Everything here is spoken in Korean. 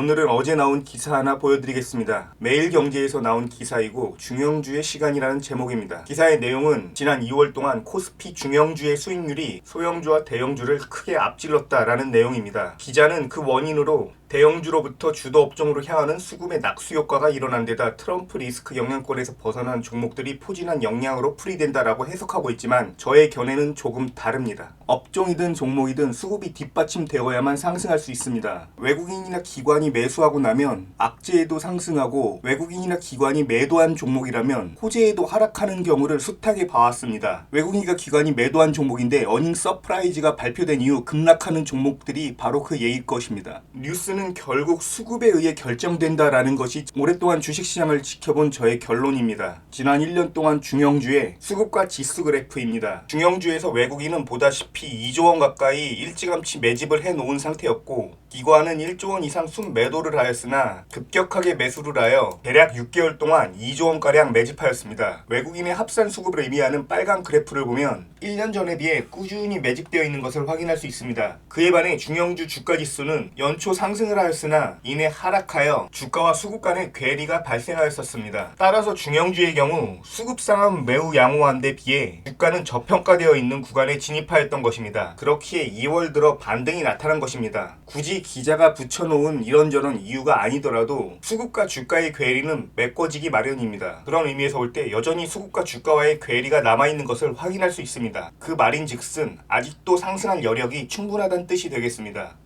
오늘은 어제 나온 기사 하나 보여드리겠습니다. 매일경제에서 나온 기사이고 중형주의 시간이라는 제목입니다. 기사의 내용은 지난 2월 동안 코스피 중형주의 수익률이 소형주와 대형주를 크게 앞질렀다라는 내용입니다. 기자는 그 원인으로 대형주로부터 주도 업종으로 향하는 수급의 낙수 효과가 일어난 데다 트럼프 리스크 영향권에서 벗어난 종목들이 포진한 영향으로 풀이된다라고 해석하고 있지만 저의 견해는 조금 다릅니다. 업종이든 종목이든 수급이 뒷받침되어야만 상승할 수 있습니다. 외국인이나 기관이 매수하고 나면 악재에도 상승하고 외국인이나 기관이 매도한 종목이라면 호재에도 하락하는 경우를 숱하게 봐왔습니다. 외국인과 기관이 매도한 종목인데 어닝 서프라이즈가 발표된 이후 급락하는 종목들이 바로 그 예일 것입니다. 뉴스는 결국 수급에 의해 결정된다라는 것이 오랫동안 주식시장을 지켜본 저의 결론입니다. 지난 1년 동안 중형주의 수급과 지수 그래프입니다. 중형주에서 외국인은 보다시피 2조 원 가까이 일찌감치 매집을 해놓은 상태였고 기관은 1조 원 이상 순 매도를 하였으나 급격하게 매수를 하여 대략 6개월 동안 2조 원가량 매집하였습니다. 외국인의 합산 수급을 의미하는 빨간 그래프를 보면 1년 전에 비해 꾸준히 매집되어 있는 것을 확인할 수 있습니다. 그에 반해 중형주 주가 지수는 연초 상승을 하였으나 이내 하락하여 주가와 수급 간의 괴리가 발생하였었습니다. 따라서 중형주의 경우 수급상은 매우 양호한 데 비해 주가는 저평가되어 있는 구간에 진입하였던 것입니다. 그렇기에 2월 들어 반등이 나타난 것입니다. 굳이 기자가 붙여놓은 이런저런 이유가 아니더라도 수급과 주가의 괴리는 메꿔지기 마련입니다. 그런 의미에서 볼 때 여전히 수급과 주가와의 괴리가 남아있는 것을 확인할 수 있습니다. 그 말인 즉슨 아직도 상승할 여력이 충분하다는 뜻이 되겠습니다.